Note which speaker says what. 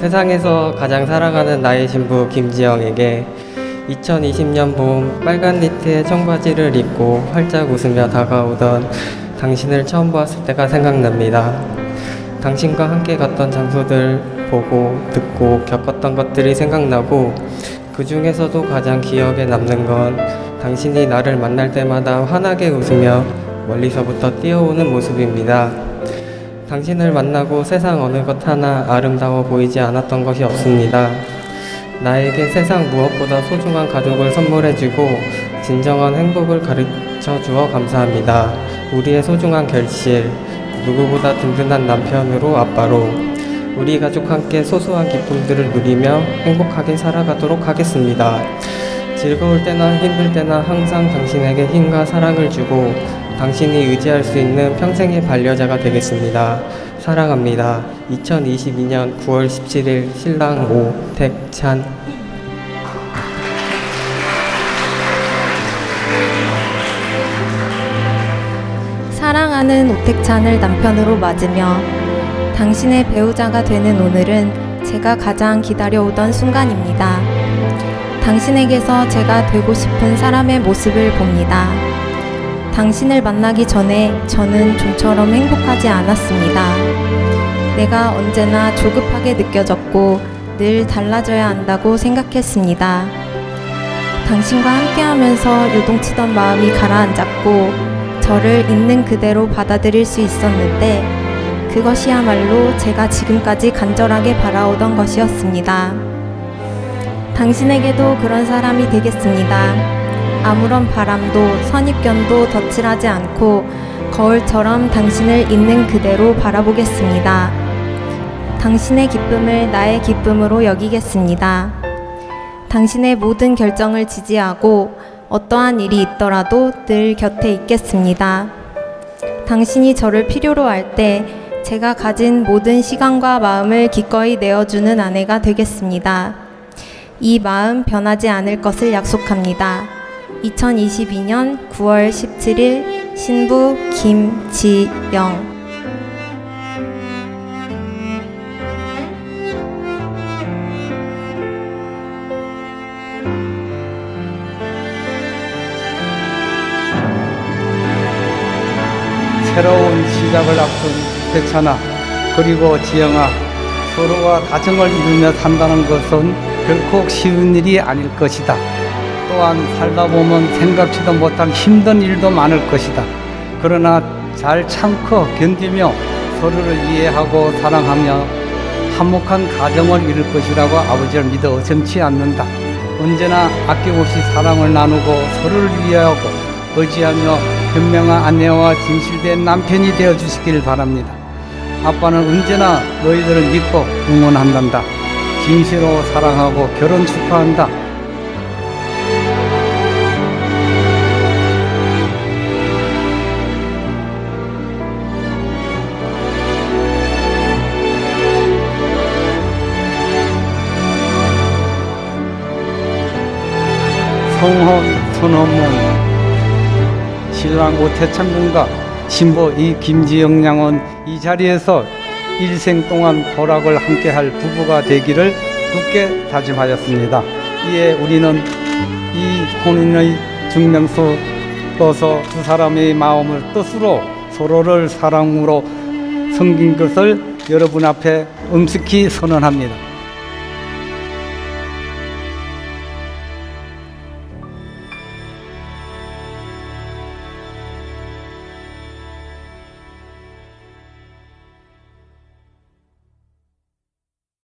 Speaker 1: 세상에서 가장 사랑하는 나의 신부 김지영에게 2020년 봄 빨간 니트의 청바지를 입고 활짝 웃으며 다가오던 당신을 처음 보았을 때가 생각납니다. 당신과 함께 갔던 장소들 보고 듣고 겪었던 것들이 생각나고 그 중에서도 가장 기억에 남는 건 당신이 나를 만날 때마다 환하게 웃으며 멀리서부터 뛰어오는 모습입니다. 당신을 만나고 세상 어느 것 하나 아름다워 보이지 않았던 것이 없습니다. 나에게 세상 무엇보다 소중한 가족을 선물해주고 진정한 행복을 가르쳐 주어 감사합니다. 우리의 소중한 결실, 누구보다 든든한 남편으로 아빠로 우리 가족 함께 소소한 기쁨들을 누리며 행복하게 살아가도록 하겠습니다. 즐거울 때나 힘들 때나 항상 당신에게 힘과 사랑을 주고 당신이 의지할 수 있는 평생의 반려자가 되겠습니다. 사랑합니다. 2022년 9월 17일 신랑 오택찬
Speaker 2: 사랑하는 오택찬을 남편으로 맞으며 당신의 배우자가 되는 오늘은 제가 가장 기다려오던 순간입니다. 당신에게서 제가 되고 싶은 사람의 모습을 봅니다. 당신을 만나기 전에 저는 좀처럼 행복하지 않았습니다. 내가 언제나 조급하게 느껴졌고 늘 달라져야 한다고 생각했습니다. 당신과 함께 하면서 요동치던 마음이 가라앉았고 저를 있는 그대로 받아들일 수 있었는데 그것이야말로 제가 지금까지 간절하게 바라오던 것이었습니다. 당신에게도 그런 사람이 되겠습니다. 아무런 바람도 선입견도 덧칠하지 않고 거울처럼 당신을 있는 그대로 바라보겠습니다. 당신의 기쁨을 나의 기쁨으로 여기겠습니다. 당신의 모든 결정을 지지하고 어떠한 일이 있더라도 늘 곁에 있겠습니다. 당신이 저를 필요로 할 때 제가 가진 모든 시간과 마음을 기꺼이 내어주는 아내가 되겠습니다. 이 마음 변하지 않을 것을 약속합니다. 2022년 9월 17일 신부 김지영
Speaker 3: 새로운 시작을 앞둔 백찬아 그리고 지영아 서로가 가정을 이루며 산다는 것은 결코 쉬운 일이 아닐 것이다. 또한 살다 보면 생각지도 못한 힘든 일도 많을 것이다. 그러나 잘 참고 견디며 서로를 이해하고 사랑하며 화목한 가정을 이룰 것이라고 아버지를 믿어 어sem치 않는다. 언제나 아낌없이 사랑을 나누고 서로를 이해하고 의지하며 현명한 아내와 진실된 남편이 되어 주시길 바랍니다. 아빠는 언제나 너희들을 믿고 응원한단다. 진실로 사랑하고 결혼 축하한다. 성혼 선언문 신랑 오태찬 군과 신부 이 김지영 양은 이 자리에서 일생 동안 보락을 함께할 부부가 되기를 굳게 다짐하였습니다. 이에 우리는 이 혼인의 증명서로서 두 사람의 마음을 뜻으로 서로를 사랑으로 섬긴 것을 여러분 앞에 엄숙히 선언합니다.